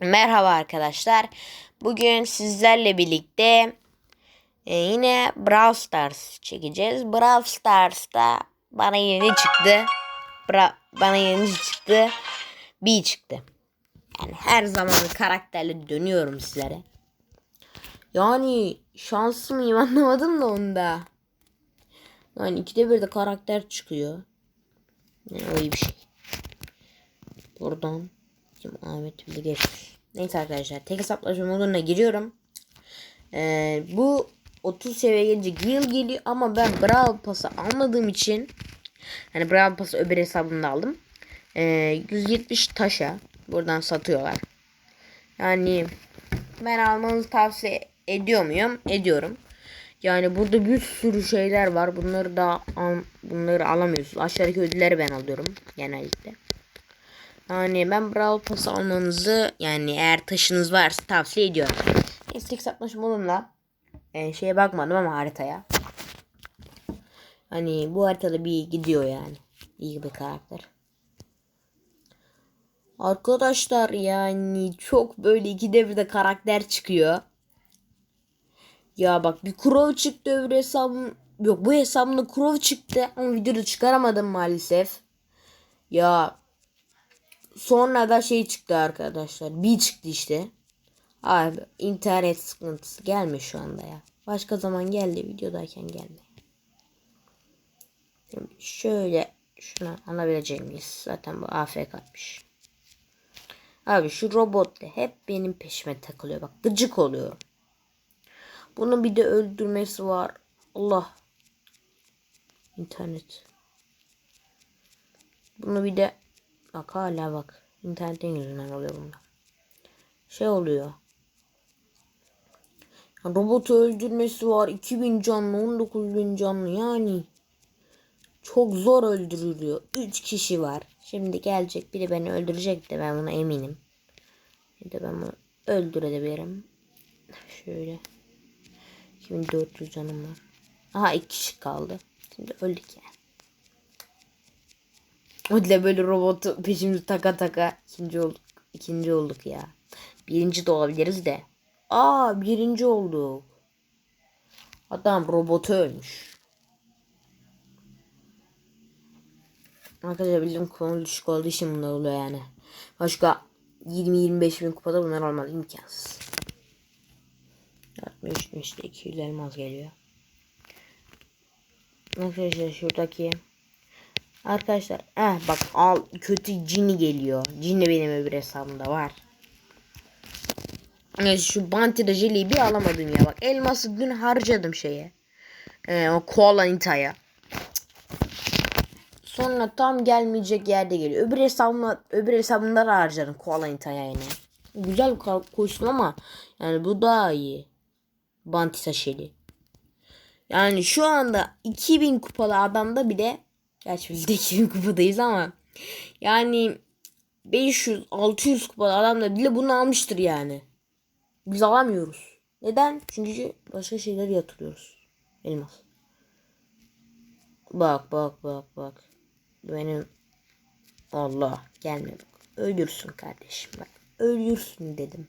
Merhaba arkadaşlar. Bugün sizlerle birlikte e, yine Brawl Stars çekeceğiz. Brawl Stars'ta bana yeni çıktı. Bra bana yeni çıktı. Bir çıktı. Yani her zaman karakterle dönüyorum sizlere. Yani şanslı mıyım anlamadım da onda. Yani ikide bir de karakter çıkıyor. Yani iyi bir şey. Buradan Bizim Ahmet bile geçmiş. Neyse arkadaşlar tek hesaplaşma moduna giriyorum. Ee, bu 30 seviye gelince Gil geliyor ama ben Brawl Pass'ı almadığım için hani Brawl Pass'ı öbür hesabımda aldım. Ee, 170 taşa buradan satıyorlar. Yani ben almanızı tavsiye ediyor muyum? Ediyorum. Yani burada bir sürü şeyler var. Bunları da al, bunları alamıyorsunuz. Aşağıdaki ödülleri ben alıyorum genellikle. Yani ben Brawl Pass almanızı yani eğer taşınız varsa tavsiye ediyorum. Neyse hesaplaşma modunda e, şeye bakmadım ama haritaya. Hani bu haritada bir gidiyor yani. İyi bir karakter. Arkadaşlar yani çok böyle ikide bir karakter çıkıyor. Ya bak bir Crow çıktı öbür hesabım. Yok bu hesabımda Crow çıktı ama videoda çıkaramadım maalesef. Ya Sonra da şey çıktı arkadaşlar. Bir çıktı işte. Abi internet sıkıntısı gelme şu anda ya. Başka zaman geldi videodayken gelme. Şimdi şöyle şuna alabilecek miyiz? Zaten bu AFK'mış. Abi şu robot da hep benim peşime takılıyor. Bak gıcık oluyorum. Bunun bir de öldürmesi var. Allah. İnternet. Bunu bir de Bak hala bak. İnternetin yüzünden oluyor bunlar. Şey oluyor. Ya robotu öldürmesi var. 2000 canlı, 19000 canlı yani. Çok zor öldürülüyor. 3 kişi var. Şimdi gelecek biri beni öldürecek de ben buna eminim. Şimdi ben bunu öldürebilirim. Şöyle. 2400 canım var. Aha 2 kişi kaldı. Şimdi öldük yani. Da böyle robotu peşimizi taka taka ikinci olduk. İkinci olduk ya. Birinci de olabiliriz de. Aa birinci olduk. Adam robotu ölmüş. Arkadaşlar bildiğim konu düşük olduğu için bunlar oluyor yani. Başka 20-25 bin kupada bunlar olmaz imkansız. 60 işte 200 elmas geliyor. Arkadaşlar şuradaki Arkadaşlar eh bak al kötü cini geliyor. Cini benim öbür hesabımda var. Evet, şu Bantida jeliyi bir alamadım ya bak. Elması dün harcadım şeye. Ee, o koala intaya. Sonra tam gelmeyecek yerde geliyor. Öbür hesabıma öbür hesabımda da harcadım koala intaya yine. Güzel koştum ama yani bu daha iyi. Bantisa şeli. Yani şu anda 2000 kupalı adamda bile Gerçi biz de 2000 kupadayız ama yani 500-600 kupada adam da bile bunu almıştır yani. Biz alamıyoruz. Neden? Çünkü başka şeyler yatırıyoruz. Elmas. Bak bak bak bak. Benim Allah gelme bak. Ölürsün kardeşim bak. Ölürsün dedim.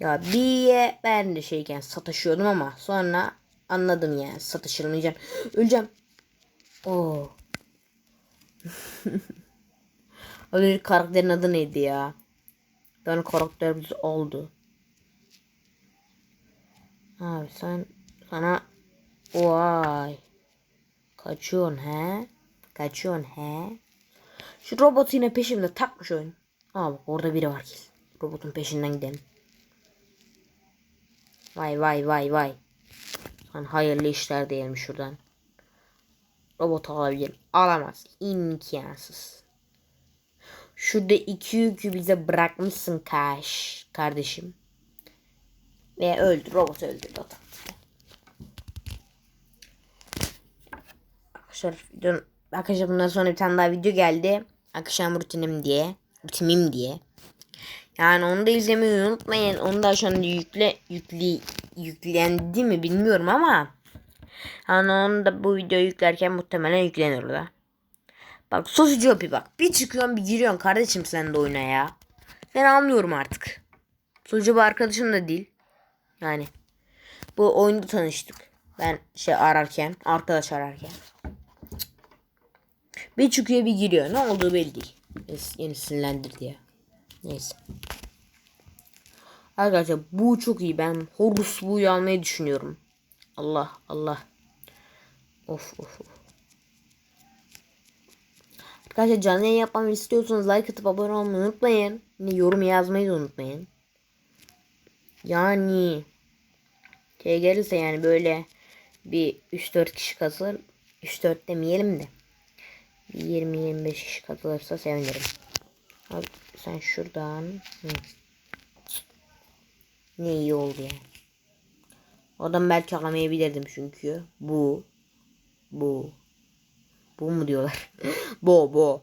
Ya bir ben de şeyken sataşıyordum ama sonra anladım yani satışılmayacağım. Öleceğim. Oo. Öyle karakterin adı neydi ya? Ben karakterimiz oldu. Abi sen sana vay kaçıyorsun he? Kaçıyorsun he? Şu robot yine peşimde takmış oyun. Aa bak orada biri var ki. Robotun peşinden gidelim. Vay vay vay vay. Sen hayırlı işler diyelim şuradan robot alabilirim. Alamaz. İmkansız. Şurada iki yükü bize bırakmışsın kaş kardeşim. Ve öldü. Robot öldü. Robot. Arkadaşlar, videonun, arkadaşlar bundan sonra bir tane daha video geldi. Akşam rutinim diye. Rutinim diye. Yani onu da izlemeyi unutmayın. Onu da şu anda yükle, yükli, yüklendi mi bilmiyorum ama yani onu da bu videoyu yüklerken muhtemelen yüklenir da. Bak Sofi Jopi bak. Bir çıkıyorsun bir giriyorsun kardeşim sen de oyuna ya. Ben anlıyorum artık. Sunucu bir arkadaşım da değil. Yani. Bu oyunda tanıştık. Ben şey ararken. Arkadaş ararken. Bir çıkıyor bir giriyor. Ne olduğu belli değil. Yeni sinirlendirdi ya. Neyse. Arkadaşlar bu çok iyi. Ben Horus buyu almayı düşünüyorum. Allah Allah. Of of of. Arkadaşlar canlı yayın yapmamı istiyorsanız like atıp abone olmayı unutmayın. Yine yorum yazmayı da unutmayın. Yani şey gelirse yani böyle bir 3-4 kişi katılır. 3-4 demeyelim de. Bir 20-25 kişi katılırsa sevinirim. Abi sen şuradan. Hı. Ne iyi oldu yani. Oradan belki alamayabilirdim çünkü. Bu. Bu. Bu mu diyorlar? bu bu.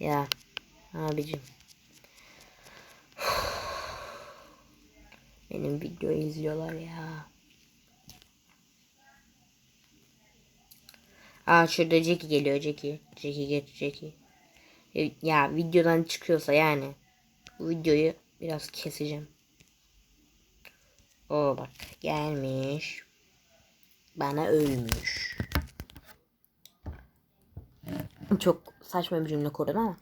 Ya abicim. Benim videoyu izliyorlar ya. Aa şurada Jackie geliyor Jackie. Jackie geç Jackie. Ya videodan çıkıyorsa yani. Bu videoyu biraz keseceğim. O bak gelmiş. Bana ölmüş. Çok saçma bir cümle kurdum ama.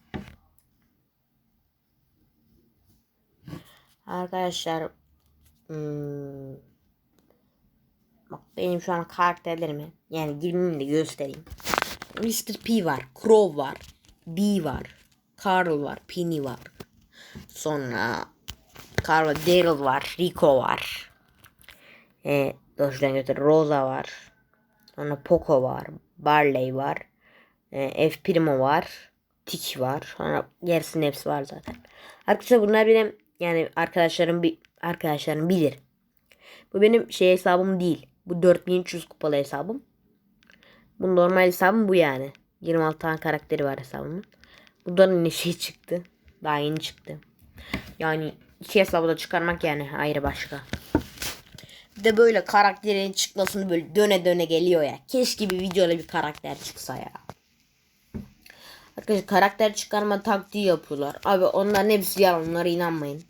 Arkadaşlar hmm, bak benim şu an karakterlerimi yani girmemi de göstereyim. Mr. P var, Crow var, B var, Carl var, Penny var. Sonra Carl var, Daryl var, Rico var. E, Doştan götür Rosa var. Sonra Poco var, Barley var. E, F Primo var. Tik var. Sonra gerisinin hepsi var zaten. Arkadaşlar bunlar benim yani arkadaşlarım bir arkadaşlarım bilir. Bu benim şey hesabım değil. Bu 4300 kupalı hesabım. Bu normal hesabım bu yani. 26 tane karakteri var hesabımın. Bundan ne şey çıktı. Daha yeni çıktı. Yani iki hesabı da çıkarmak yani ayrı başka. Bir de böyle karakterin çıkmasını böyle döne döne geliyor ya. Keşke bir videoda bir karakter çıksa ya. Arkadaşlar karakter çıkarma taktiği yapıyorlar. Abi onların hepsi yalan. Onlara inanmayın.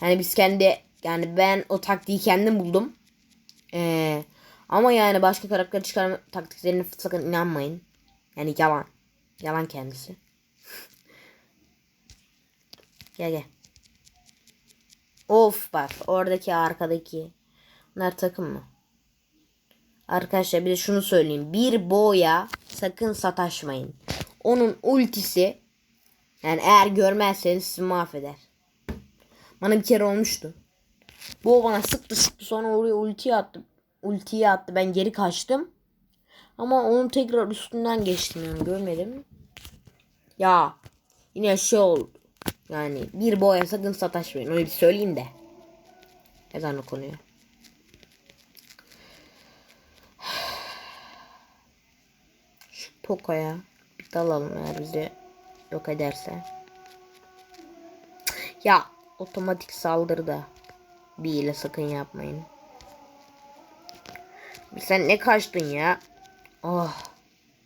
Yani biz kendi yani ben o taktiği kendim buldum. Ee, ama yani başka karakter çıkarma taktiklerine sakın inanmayın. Yani yalan. Yalan kendisi. Gel gel. Of bak oradaki arkadaki. Bunlar takım mı? Arkadaşlar bir de şunu söyleyeyim. Bir boya sakın sataşmayın. Onun ultisi yani eğer görmezseniz sizi mahveder. Bana bir kere olmuştu. Bu bana sıktı sıktı sonra oraya ultiyi attı. Ultiyi attı. Ben geri kaçtım. Ama onun tekrar üstünden geçtim yani görmedim. Ya yine şey oldu. Yani bir boya sakın sataşmayın. Öyle bir söyleyeyim de. Ezan okunuyor. Şu Poco'ya bir dalalım eğer bizi yok ederse. Ya otomatik saldırı da bir ile sakın yapmayın. Sen ne kaçtın ya? Ah.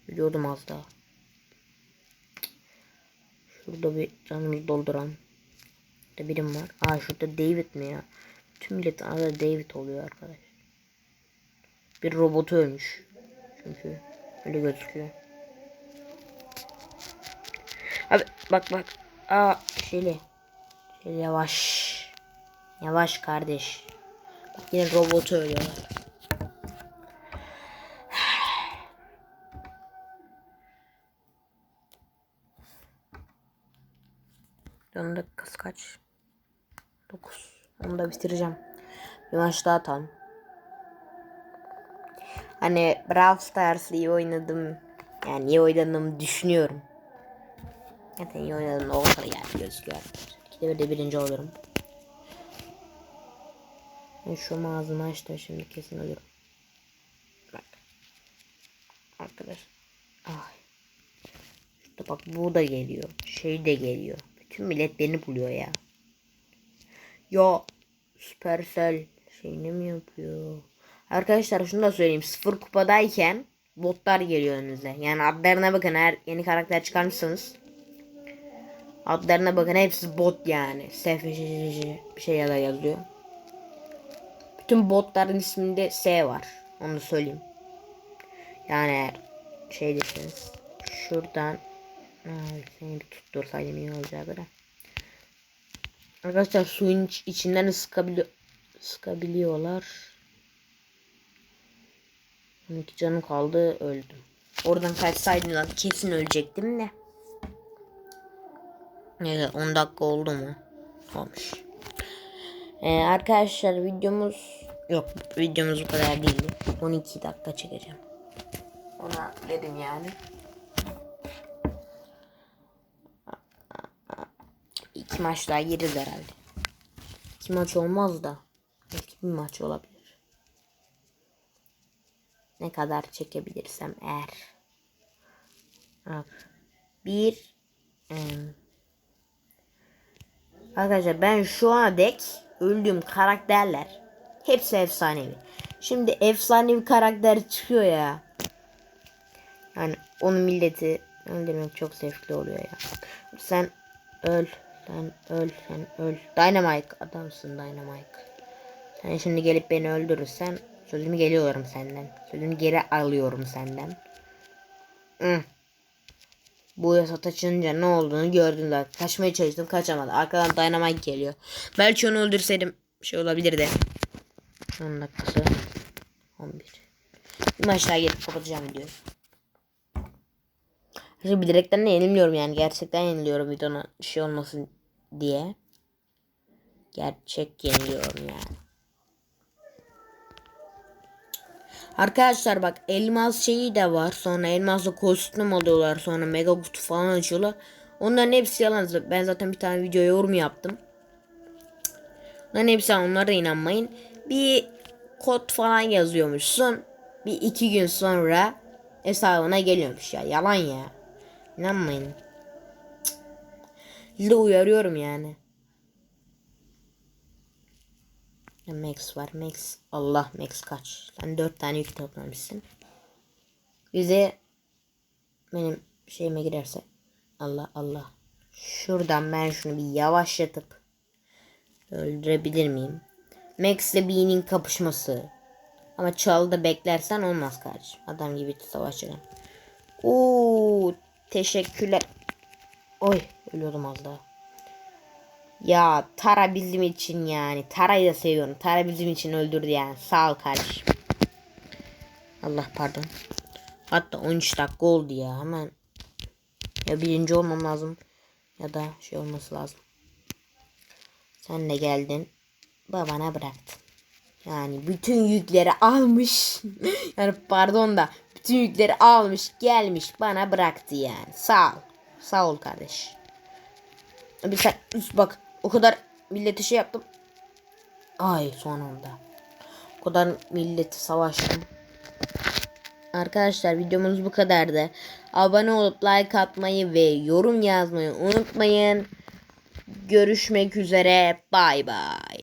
Biliyordum az daha. Şurada bir canımızı dolduran. Burada birim var. Aa şurada David mi ya? Tüm millet arada David oluyor arkadaş. Bir robot ölmüş. Çünkü öyle gözüküyor. Abi bak bak. Aa şeyli. Şöyle yavaş. Yavaş kardeş. Bak yine robotu ölüyorlar. Onun dakikası kaç? 9. Onu da bitireceğim. Bir maç daha atalım. Hani Brawl Stars'ı iyi oynadım. Yani iyi oynadığımı düşünüyorum. Zaten iyi oynadım o kadar yani gözüküyor. İkide bir de birinci olurum. Ben şu ağzımı açtım şimdi kesin ölürüm. Bak. Arkadaş. Ay. İşte bak bu da geliyor. Şey de geliyor. Bütün millet beni buluyor ya. Ya Supercell şey ne mi yapıyor? Arkadaşlar şunu da söyleyeyim. Sıfır kupadayken botlar geliyor önünüze. Yani adlarına bakın eğer yeni karakter çıkarmışsanız. Adlarına bakın hepsi bot yani. SFC bir şey ya da yazıyor. Bütün botların isminde S var. Onu söyleyeyim. Yani eğer şey deseniz şuradan Ay, seni bir tuttursaydım iyi olacaktı da. Arkadaşlar suyun iç- içinden sıkabiliyor sıkabiliyorlar. 12 canım kaldı öldüm. Oradan kaçsaydım lan kesin ölecektim de. Neyse 10 dakika oldu mu? Olmuş. Ee, arkadaşlar videomuz yok videomuz bu kadar değildi. 12 dakika çekeceğim. Ona dedim yani. İki maç daha gireriz herhalde. İki maç olmaz da. Belki bir maç olabilir. Ne kadar çekebilirsem eğer. Bak. Bir. em, Arkadaşlar ben şu ana dek öldüğüm karakterler hepsi efsanevi. Şimdi efsanevi karakter çıkıyor ya. Yani onu milleti öldürmek çok zevkli oluyor ya. Sen öl, sen öl, sen öl. Dynamite adamsın Dynamite. Sen şimdi gelip beni öldürürsen sözümü geliyorum senden. Sözümü geri alıyorum senden. Hı. Bu yasa açınca ne olduğunu gördün zaten. Kaçmaya çalıştım kaçamadı. Arkadan Dynamite geliyor. Belki onu öldürseydim şey olabilirdi. 10 dakikası. 11. Bir maç daha gelip kapatacağım videoyu. Şimdi bilerekten de yenilmiyorum yani. Gerçekten yeniliyorum videona şey olmasın diye. Gerçek yeniliyorum yani. Arkadaşlar bak elmas şeyi de var. Sonra elmasla kostüm alıyorlar. Sonra mega kutu falan açıyorlar. Onların hepsi yalan. Ben zaten bir tane video yorum yaptım. Onların hepsi. Onlara inanmayın. Bir kod falan yazıyormuşsun. Bir iki gün sonra hesabına geliyormuş ya. Yalan ya. İnanmayın. Sizi uyarıyorum yani. Ya Max var. Max. Allah Max kaç. Sen dört tane yük toplamışsın. Bize benim şeyime girerse. Allah Allah. Şuradan ben şunu bir yavaşlatıp öldürebilir miyim? Max ile Bee'nin kapışması. Ama çalda beklersen olmaz kardeşim. Adam gibi savaşacağım. Oo, teşekkürler. Oy ölüyordum az daha. Ya Tara bizim için yani. Tara'yı da seviyorum. Tara bizim için öldürdü yani. Sağ ol kardeşim. Allah pardon. Hatta 13 dakika oldu ya hemen. Ya birinci olmam lazım. Ya da şey olması lazım. Sen de geldin. Babana bıraktın. Yani bütün yükleri almış. yani pardon da bütün yükleri almış gelmiş bana bıraktı yani. Sağ ol. Sağ ol kardeş. Bir sen bak o kadar millete şey yaptım. Ay son anda. O kadar milleti savaştım. Arkadaşlar videomuz bu kadardı. Abone olup like atmayı ve yorum yazmayı unutmayın. Görüşmek üzere. Bay bay.